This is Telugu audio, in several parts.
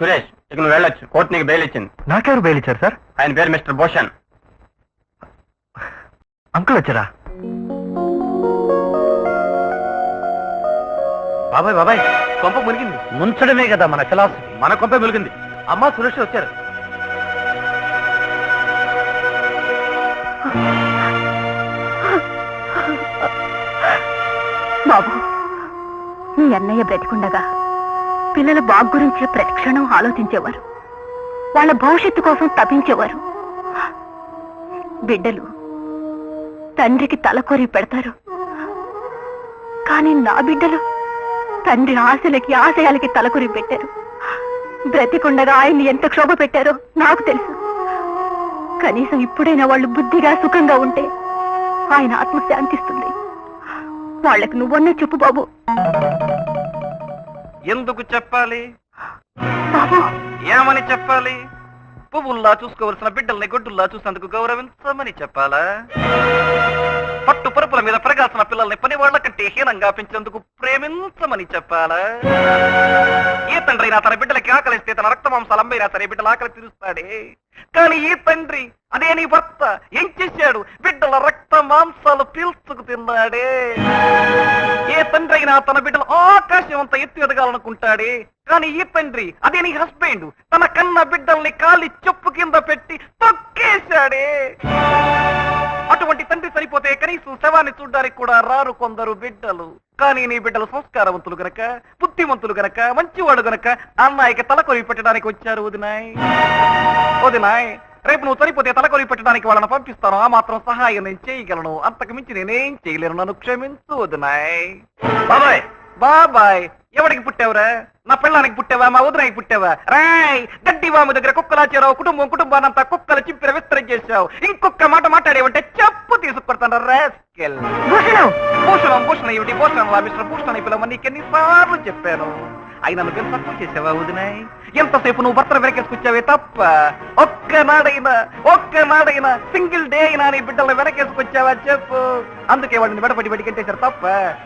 సురేష్ ఇక నువ్వు వెళ్ళొచ్చు. కోర్టు నీకు బెయిల్ ఇచ్చింది. నాకెవరు బెయిల్ ఇచ్చారు సార్? ఆయన పేరు మిస్టర్ భూషణ్. అంకుల్ వచ్చారా? బాబాయ్ బాబాయ్ కొంప మునిగింది. ముంచడమే కదా మన ఫిలాసఫీ మన కొంప మునిగింది. అమ్మా సురేష్ వచ్చారు. బాబు మీ అన్నయ్య బ్రతికుండగా పిల్లల బాగు గురించి ప్రతిక్షణం ఆలోచించేవారు. వాళ్ళ భవిష్యత్తు కోసం తపించేవారు. బిడ్డలు తండ్రికి తలకొరి పెడతారు. కానీ నా బిడ్డలు తండ్రి ఆశలకి ఆశయాలకి తలకొరి పెట్టారు. బ్రతికుండగా ఆయన్ని ఎంత క్షోభ పెట్టారో నాకు తెలుసు. కనీసం ఇప్పుడైనా వాళ్ళు బుద్ధిగా సుఖంగా ఉంటే ఆయన ఆత్మ శాంతిస్తుంది వాళ్ళకి నువ్వన్నే చెప్పు బాబు. ఎందుకు చెప్పాలి? ఏమని చెప్పాలి? పువ్వుల్లా చూసుకోవలసిన బిడ్డల్ని గొడ్డుల్లా చూసేందుకు గౌరవించమని చెప్పాలా? పట్టు పరుపుల మీద పెరగాల్సిన పిల్లల్ని పని వాళ్ళ కంటే హీనంగా పెంచేందుకు ప్రేమించమని చెప్పాలా? ఏ తండ్రి అయినా తన బిడ్డలకి ఆకలిస్తే తన రక్త మాంసాలు అమ్మైనా సరే బిడ్డల ఆకలి తీరుస్తాడే. కానీ ఈ తండ్రి అదే నీ భర్త ఏం చేశాడు? బిడ్డల రక్త మాంసాలు పీల్చుకు తిన్నాడే. ఏ తండ్రి అయినా తన బిడ్డలు ఆకాశం అంత ఎత్తు ఎదగాలనుకుంటాడే. కానీ ఈ తండ్రి అదే నీ హస్బెండ్. తన కన్న బిడ్డల్ని కాలి చెప్పు కింద పెట్టి తొక్కేశాడే. అటువంటి తండ్రి చనిపోతే కనీసం శవాన్ని చూడ్డానికి కూడా రారు కొందరు బిడ్డలు. కానీ నీ బిడ్డలు సంస్కారవంతులు గనక బుద్ధిమంతులు గనక మంచివాడు గనక అన్నాయికి తలకొరి పెట్టడానికి వచ్చారు వదినాయ్. వదినాయ్ రేపు నువ్వు చనిపోతే తలకొరి పెట్టడానికి వాళ్ళని పంపిస్తాను. ఆ మాత్రం సహాయం నేను చేయగలను. అంతకు మించి నేనేం చేయలేను. నన్ను క్షమించు వదినాయ్. బాబాయ్. బాబాయ్. ఎవడికి పుట్టావురా? నా పిల్లానికి పుట్టావా? మా వదినానికి పుట్టావా? రాయ్! గడ్డి వాము దగ్గర కుక్కలా చేరావు. కుటుంబం కుటుంబానంతా కుక్కలు చింపిన విస్తరం చేశావు. ఇంకొక మాట మాట్లాడేవంటే చెప్పు తీసుకొడతాను రాస్కెల్. భూషణం భూషణం భూషణ ఏమిటి? భూషణం మిస్టర్. భూషణ పిల్లమని నీకెన్నిసార్లు చెప్పాను. అయినా నువ్వు తక్కువ చేసావా వదినాయ్ ఎంతసేపు నువ్వు భర్తను వెనకేసుకొచ్చావే తప్ప? ఒక్కనాడైనా ఒక్కనాడైనా సింగిల్ డే అయినా నీ బిడ్డలను వెనకేసుకొచ్చావా చెప్పు? అందుకే వాడిని వెడపడి వెడికెట్టేశారు తప్ప?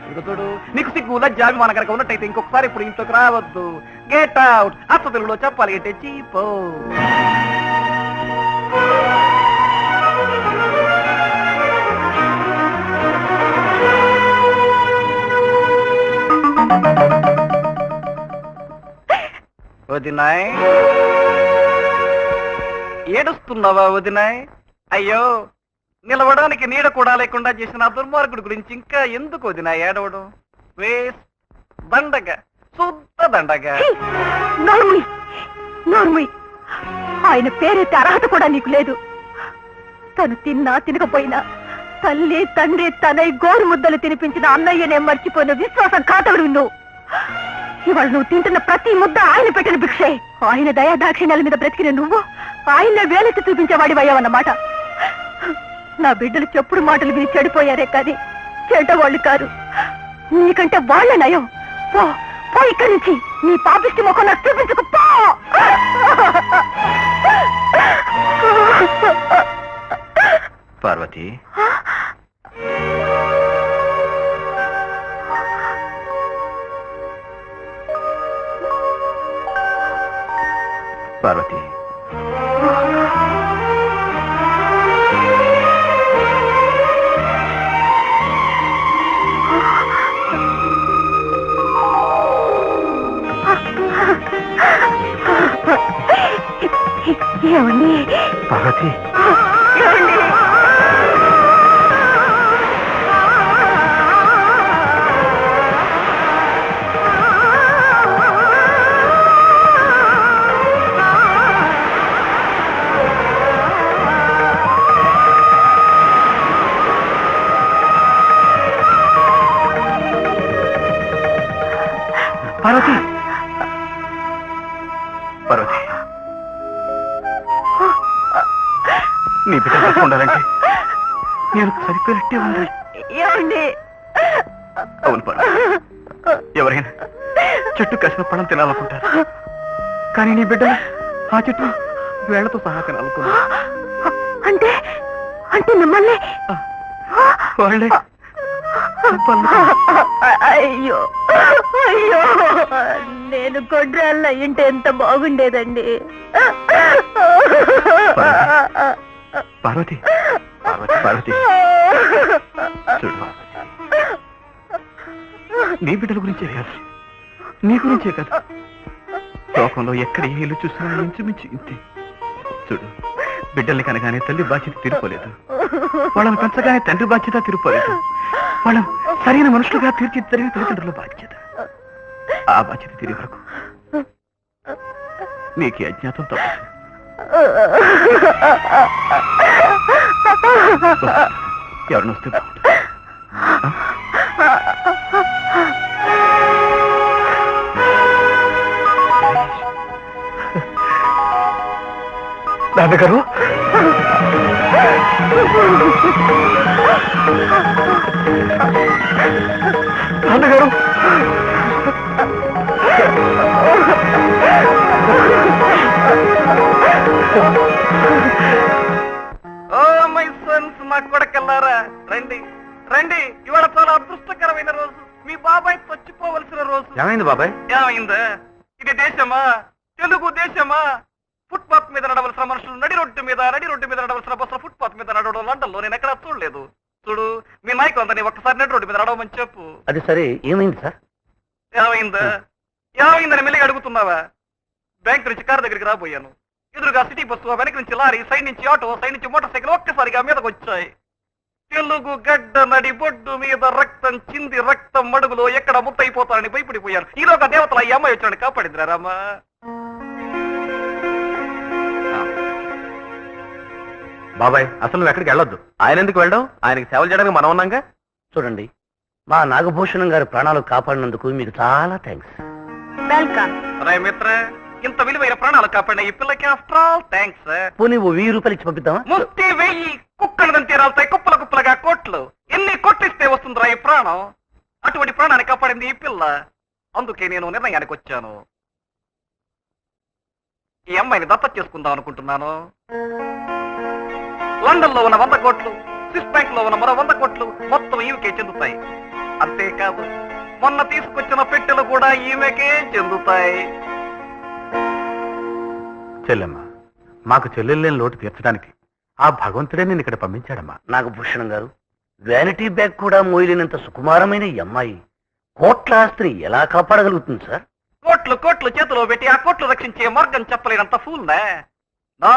ఇదిగో చూడు నీకు సిగ్గు లజ్జాభిమాన కనుక ఉన్నట్టయితే ఇంకొకసారి ఇప్పుడు ఇంట్లోకి రావద్దు. గెట్ అవుట్ అత్త తెలుగులో చెప్పాలి అంటే చీపో. వదినాయ్. ఏడుస్తున్నావా వదినాయ్? అయ్యో నిలవడానికి నీడ కూడా లేకుండా చేసిన దుర్మార్గుడి గురించి ఇంకా ఎందుకు వదినాయ్ ఏడవడం? వేస్ దండగ శుద్ధ దండగ. నోర్ముయ్ నోర్ముయ్. ఆయన పేరెత్తే అర్హత కూడా నీకు లేదు. తను తిన్నా తినకపోయినా తల్లి తండ్రి తనై గోరు ముద్దలు తినిపించిన అన్నయ్యనే మర్చిపోయిన విశ్వాసం కాతడు నువ్వు ఇవాళ నువ్వు తింటున్న ప్రతి ముద్ద ఆయన పెట్టిన భిక్షే. ఆయన దయా దాక్షిణ్యాల మీద బ్రతికిన నువ్వు ఆయన వేలెత్తి చూపించేవాడివయ్యావన్నమాట నా బిడ్డలు చెప్పుడు మాటలు విని చెడిపోయారే కానీ చెడ్డవాళ్ళు కారు నీకంటే వాళ్ళ నయం. పో పో ఇక్కడి నుంచి. నీ పాపిష్టి ముఖం నాకు చూపించుకు పో! పార్వతి పార్వతి. ఏమండి? పార్వతి. నేను సరిపోయినట్టే ఉండాలి ఏమండి? అవును పార్వతి ఎవరైనా చెట్టు కసిన పళ్ళం తినాలనుకుంటారు. కానీ నీ బిడ్డలు ఆ చెట్టు వేళ్ళతో సహా తినాలనుకున్నారు అంటే? అంటే మిమ్మల్ని? వాళ్ళే అయ్యో అయ్యో నేను గొడ్రాళ్ళ ఇంటే ఎంత బాగుండేదండి. పార్వతి పార్వతి పార్వతి. చూడు నీ బిడ్డల గురించే కాదు. నీ గురించే కాదు. లోకంలో ఎక్కడ ఏ ఇల్లు చూసినా ఇంచుమించు ఇంతే. చూడు బిడ్డల్ని కనగానే తల్లి బాధ్యత తీరుకోలేదు వాళ్ళని పెంచగానే తండ్రి బాధ్యత తీరుకోలేదు వాళ్ళని సరైన మనుషులుగా తీర్చిదిద్దరిన తల్లిదండ్రుల బాధ్యత. ఆ బాధ్యత తీరే వరకు నీకు అజ్ఞాతం తప్పదు. ఎవరిని వస్తే బాగుంటుంది. నాన్నగారు? నాన్నగారు? దేశమా? తెలుగు దేశమా? ఫుట్పాత్ మీద నడవలసిన మనుషులు నడి రోడ్డు మీద నడి రోడ్డు మీద నడవలసిన బస్సులు ఫుట్పాత్ మీద నడవడం లండన్లో నేను ఎక్కడా చూడలేదు. చూడు మీ నాయకు అంతా ఒక్కసారి నడి రోడ్డు మీద నడవమని చెప్పు. అది సరే ఏమైంది సార్? ఏమైందా? ఏమైందని మెల్లిగా అడుగుతున్నావా? బ్యాంక్ నుంచి కారు దగ్గరికి రాబోయాను. ఎదురుగా సిటీ బస్సు వెనక నుంచి లారీ సైడ్ నుంచి ఆటో సైడ్ నుంచి మోటార్ సైకిల్ ఒక్కసారిగా మీదకి వచ్చాయి తెలుగు గడ్డ నడి బొడ్డు మీద రక్తం చింది రక్తం మడుగులో ఎక్కడ ముత్తైపోతారని భయపడిపోయారు ఈలోగా దేవతల ఈ అమ్మాయి వచ్చాడని కాపాడిందిరా రామా. బాబాయ్ అసలు నువ్వు ఎక్కడికి వెళ్ళొద్దు. ఆయన ఎందుకు వెళ్ళడం? ఆయనకి సేవలు చేయడానికి మనం ఉన్నాగా? చూడండి మా నాగభూషణం గారి ప్రాణాలు కాపాడినందుకు మీకు చాలా థ్యాంక్స్ వెల్కమ్ మిత్ర ఇంత విలువైన ప్రాణాలు కాపాడిన ఈ పిల్లకి ఆఫ్టర్ ఆల్ థ్యాంక్స్ పోనీ ఓ వెయ్యి రూపాయలు ఇచ్చి పంపిద్దామా? ముష్టి వెయ్యి కుక్కలు దంతే రాలుతాయి కుప్పల కుప్పలుగా కోట్లు. ఎన్ని కొట్టిస్తే వస్తుందిరా ఈ ప్రాణం? అటువంటి ప్రాణాన్ని కాపాడింది ఈ పిల్ల. అందుకే నేను నిర్ణయానికి వచ్చాను. ఈ అమ్మాయిని దత్తత చేసుకుందాం అనుకుంటున్నాను. లండన్లో ఉన్న వంద కోట్లు స్విస్ బ్యాంక్లో ఉన్న మరో వంద కోట్లు మొత్తం ఈమెకే చెందుతాయి. అంతేకాదు మొన్న తీసుకొచ్చిన పెట్టెలు కూడా ఈమెకే చెందుతాయి. చెల్లెమ్మ మాకు చెల్లెళ్ళని లోటు తీర్చడానికి ఆ భగవంతుడే నేను ఇక్కడ పంపించాడమ్మా. నాగభూషణం గారు వ్యానిటీ బ్యాగ్ కూడా మోయలేనంత సుకుమారమైన ఈ అమ్మాయి కోట్ల ఆస్తిని ఎలా కాపాడగలుగుతుంది సార్? కోట్లు కోట్లు చేతిలో పెట్టి ఆ కోట్లు రక్షించే మార్గం చెప్పలేనంత ఫూల్నే నా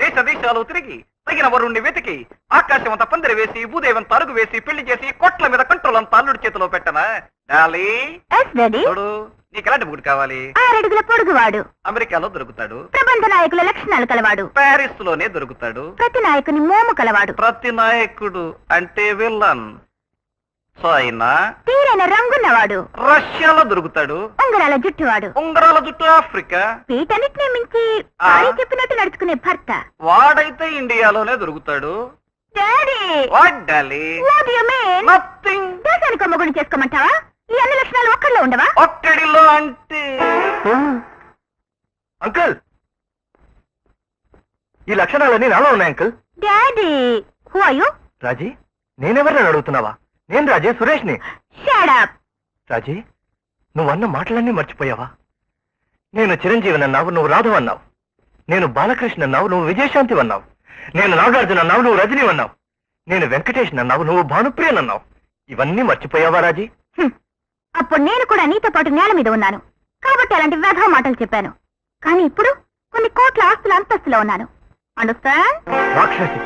దేశ దేశాలు తిరిగి తగిన వరుణ్ణి వెతికి ఆకాశం అంతా పందిరి వేసి భూదేవంత అరుగు వేసి పెళ్ళి చేసి కోట్ల మీద కంట్రోల్ అంతా అల్లుడి చేతిలో పెట్టనా? డాలీ? చూడు. నీకు ఎలాంటి కావాలి? ఆరడుగుల పొడుగువాడు. అమెరికాలో దొరుకుతాడు. ప్రబంధ నాయకుల లక్షణాలు కలవాడు. ప్యారిస్లోనే దొరుకుతాడు. ప్రతి నాయకుని మోము కలవాడు. ప్రతి నాయకుడు అంటే విల్లన్ చైనా తీరైన రంగున్నవాడు. రష్యాలో దొరుకుతాడు. ఉంగరాల జుట్టువాడు. ఉంగరాల జుట్టు ఆఫ్రికా. వీటన్నిటిని మించి చెప్పినట్టు నడుచుకునే భర్త. వాడైతే ఇండియాలోనే దొరుకుతాడు. Daddy! What Dolly? What you mean? Nothing. దేశానికి చేసుకోమంటావా? ఈ అన్ని లక్షణాలు ఒక్కళ్ళలో ఉండవా? ఒక్కడిలో అంటే. అంకుల్ ఈ లక్షణాలన్నీ నాలో ఉన్నాయి uncle? Daddy who are you? Raji నేనెవరిని అడుగుతున్నావా? నేను రాజే సురేష్ని. షట్ అప్ రాజీ నువ్వన్న మాటలన్నీ మర్చిపోయావా? నేను చిరంజీవి అన్నావు నువ్వు రాధవ్ అన్నావు. నేను బాలకృష్ణ అన్నావు నువ్వు విజయశాంతి అన్నావు. నేను నాగార్జున అన్నావు నువ్వు రజనీ అన్నావు. నేను వెంకటేష్ అన్నావు నువ్వు భానుప్రియన్ అన్నావు. ఇవన్నీ మర్చిపోయావా రాజీ? అప్పుడు నేను కూడా నీతో పాటు నేల మీద ఉన్నాను. కాబట్టి అలాంటి వ్యధ మాటలు చెప్పాను. కానీ ఇప్పుడు కొన్ని కోట్ల ఆస్తుల అంతస్తులో ఉన్నాను. అండర్స్టాండ్ రాక్షసి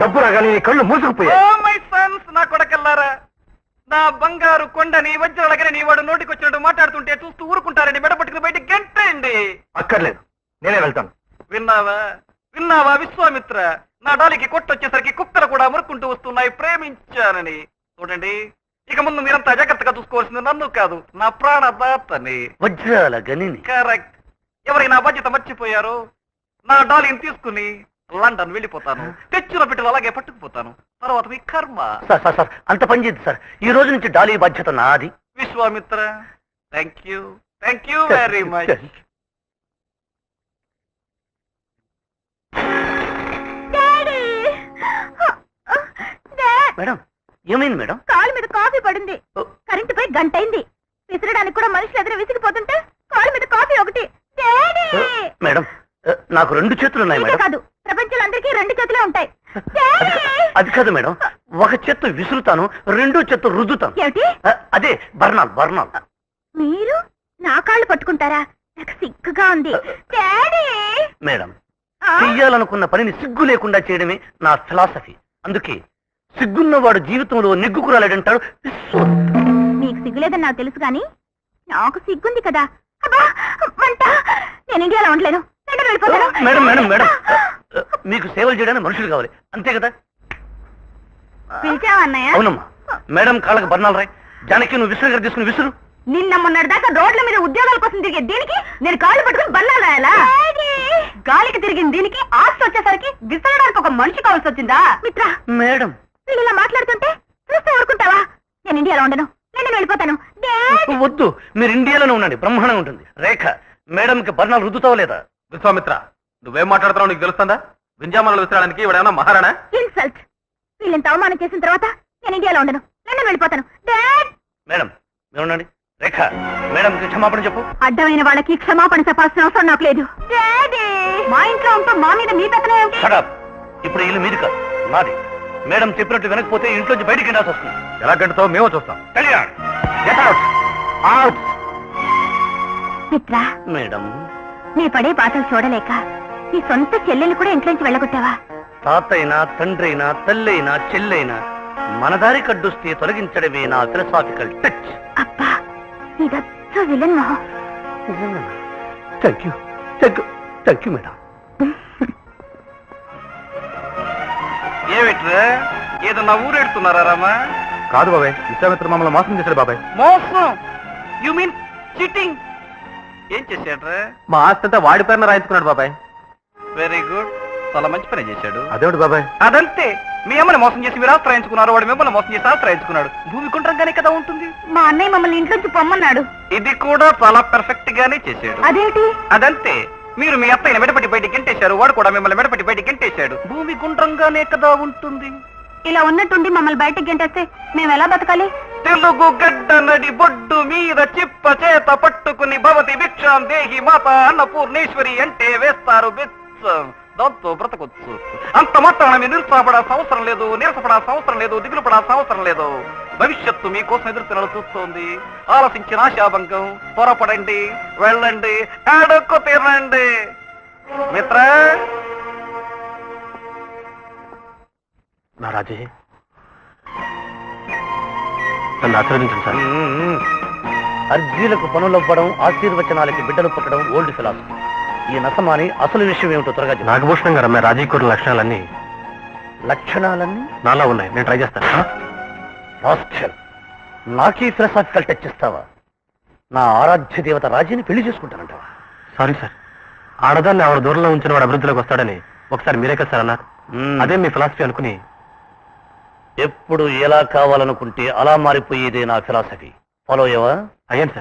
డబ్బు రాగానే నీ కళ్ళు ఓ మూసుకుపోయాయి మై సన్స్ నా కొడకల్లారా? నా బంగారు కొండని వజ్రాలగని నీ వాడు నోటికి వచ్చినట్టు మాట్లాడుతుంటే చూస్తూ ఊరుకుంటారని మెడపట్టుకుని బయటికి గంటండి అక్కర్లేదు నేనే వెళ్తాను. విన్నావా? విన్నావా విశ్వామిత్ర? నా డాలికి కొట్టొచ్చేసరికి కుక్కలు కూడా మురుక్కుంటూ వస్తున్నాయి ప్రేమించానని. చూడండి. ఇక ముందు మీరంతా జాగ్రత్తగా చూసుకోవాల్సింది నన్ను కాదు నా ప్రాణదాతని. వజ్రాల గనిని. కరెక్ట్ ఎవరైనా బాధ్యత మర్చిపోయారో నా డాలిని తీసుకుని లండన్ వెళ్ళిపోతాను. తెచ్చిన బిడ్డలు అలాగే పట్టుకుపోతాను. తర్వాత మీ కర్మ. సార్ సార్ సార్ అంత పని చేయదు సార్. ఈ రోజు నుంచి డాలీ బాధ్యత నాది. Vishwamitra thank you thank you very much madam ఏమైంది మేడం? కాలు మీద కాఫీ పడింది. కరెంటు పోయి గంట అయింది విసరడానికి కూడా మనుషులు ఎదురు విసిగిపోతుంటే కాళ్ళ మీద కాఫీ ఒకటి! మేడం నాకు రెండు చేతులు ఉన్నాయి మేడం. కాదు ప్రపంచంలో అందరికీ రెండు చేతులే ఉంటాయి. అది కాదు మేడం ఒక చేత్తో విసురుతాను రెండో చేత్తో రుద్దుతాను. అదే బర్ణాలు బర్ణాలు మీరు నా కాళ్ళు పట్టుకుంటారా? నాకు సిగ్గుగా ఉంది. మేడం? చెయ్యాలనుకున్న పనిని సిగ్గు లేకుండా చేయడమే నా ఫిలాసఫీ అందుకే సిగ్గున్నవాడు జీవితంలో నెగ్గుకురాలేడంటాడు నీకు సిగ్గులేదని నాకు తెలుసు గాని నాకు సిగ్గుంది కదా. నేను ఇండియాలో ఉండలేను. Madam madam madam. మీకు సేవలు చేయడానికి మనుషులు కావాలి. అంతే కదా? అవునమ్మా. మేడం కాళ్ళకి బర్ణాలు రాయి. జానకి నువ్వు విసురు గారు తీసుకుని విసురు. నిన్న మొన్నటి దాకా రోడ్ల మీద ఉద్యోగాల కోసం తిరిగే దీనికి నేను కాళ్ళు పట్టుకుని బల్లాలు రాయాలా? గాలికి తిరిగిన దీనికి ఆస్తి వచ్చేసరికి విసరడానికి ఒక మనిషి కావాల్సి వచ్చిందా? మిత్ర. మేడం. వీళ్ళు ఇలా మాట్లాడుతుంటే చూస్తూ ఊరుకుంటావా? నేను ఇండియాలో ఉండను. లండన్ వెళ్ళిపోతాను. డాడ్! వద్దు. మీరు ఇండియాలోనే ఉండండి. బ్రహ్మాండంగా ఉంటుంది. రేఖ మేడంకి బర్ణాలు రుద్దుతావా లేదా? విశ్వామిత్ర నువ్వేం మాట్లాడుతున్నావు నీకు తెలుస్తుందా? వింజామలలో విసరడానికి ఇవిడేమన్నా మహారాణా? ఇన్సల్ట్ వీళ్ళని అవమానం చేసిన తర్వాత నేను ఇండియాలో ఉండను. లండన్ వెళ్ళిపోతాను. డాడ్ మేడం మీరు ఉండండి. రేఖ మేడంకి క్షమాపణ చెప్పు. అడ్డమైన వాళ్ళకి క్షమాపణ చెప్పాల్సిన అవసరం నాకు లేదు. మా ఇంట్లో ఉంటూ మా మీద మీ పెత్తనం ఏమిటి? షడప్ ఇప్పుడు ఇల్లు మీది కాదు. నాది. మేడం చెప్పినట్టు వినకపోతే ఇంట్లోంచి బయటికి వెళ్ళాల్సి వస్తుంది. ఎలా గంటతో మేము చూస్తాం. కళ్యాణ్! మిత్ర మేడం. నీ పడే బాధలు చూడలేక నీ సొంత చెల్లెలు కూడా ఇంట్లోంచి వెళ్ళగొట్టావా? తాతైనా తండ్రైనా తల్లైనా చెల్లైనా మన దారి కడ్డుస్తే తొలగించడమే నా ఫిలసాఫికల్ టచ్ అబ్బా ఇదొచ్చు villain thank you thank you thank you madam ఏమిట్రా? ఏదన్నా ఊరెడుతున్నారా రామా? కాదు బాబాయ్ విశ్వామిత్ర మమ్మల్ని మోసం చేశాడు బాబాయ్. మోసం? యు మీన్ చీటింగ్ ఏం చేశాడ్రా? మా ఆస్తి అంతా వాడి పేరున రాయించుకున్నాడు బాబాయ్. వెరీ గుడ్ చాలా మంచి పని చేశాడు. అదేమిటి బాబాయ్? అదంతే. మీ అమ్మని మోసం చేసి మీరు ఆశ్రయించుకున్నారు వాడు మిమ్మల్ని మోసం చేసి ఆశ్రయించుకున్నాడు భూమి కుండ్రంగానే కదా ఉంటుంది? మా అన్నయ్య మమ్మల్ని ఇంట్లోంచి పొమ్మన్నాడు. ఇది కూడా చాలా పర్ఫెక్ట్ గానే చేశాడు. అదేంటి అదంతే. మీరు మీ అత్తయ్యని మెడపట్టి బయటికి గెంటేశారు వాడు కూడా మిమ్మల్ని మెడపట్టి బయటికి గెంటేశాడు. భూమి గుండ్రంగానే కదా ఉంటుంది. ఇలా ఉన్నట్టుండి మమ్మల్ని బయటకు గెంటేస్తే మేము ఎలా బతకాలి? తెలుగు గడ్డ నడి బొడ్డు మీద చిప్ప చేత పట్టుకుని భవతి భిక్షాం దేహి మాత అన్నపూర్ణేశ్వరి అంటే వేస్తారు బిచ్చం. దాంతో బ్రతకొచ్చు. అంత మీరు నిరుత్సాహపడాల్సిన అవసరం లేదు నీరసపడాల్సిన అవసరం లేదు దిగులు పడాల్సిన అవసరం లేదు. భవిష్యత్తు మీకోసం ఎదురు తినలు చూస్తోంది ఆలోచించిన ఆశాభంగం. త్వరపడండి వెళ్ళండి. అడుక్కు తినండి. మిత్ర! నా రాజే నన్ను ఆశీర్వదించండి సార్. అర్జీలకు పనులవ్వడం ఆశీర్వచనాలకి బిడ్డలు పుట్టడం ఓల్డ్ ఫిలాసఫీ. ఈ నసమాని అసలు విషయం ఏమిటో త్వరగా. నాగభూషణం గారు అమ్మాయి రాజీ కోరిన లక్షణాలన్నీ? లక్షణాలన్నీ? నాలో ఉన్నాయి. నేను ట్రై చేస్తాను? రాస్కెల్ నాకీ ఫిలసాఫికల్ టచ్ ఇస్తావా నా ఆరాధ్య దేవత రాజీని పెళ్ళి చేసుకుంటానంటావా? Sorry sir. ఆడదాన్ని ఆవిడ దూరంలో ఉంచిన వాడు అభివృద్ధిలోకి వస్తాడని ఒకసారి మీరే కదా సార్ అన్నారు. మ్మ్. అదే మీ ఫిలాసఫీ అనుకుని. ఎప్పుడు ఎలా కావాలనుకుంటే అలా మారిపోయేదే నా ఫిలాసఫీ. ఫాలో అయ్యవా? అయ్యాను సార్.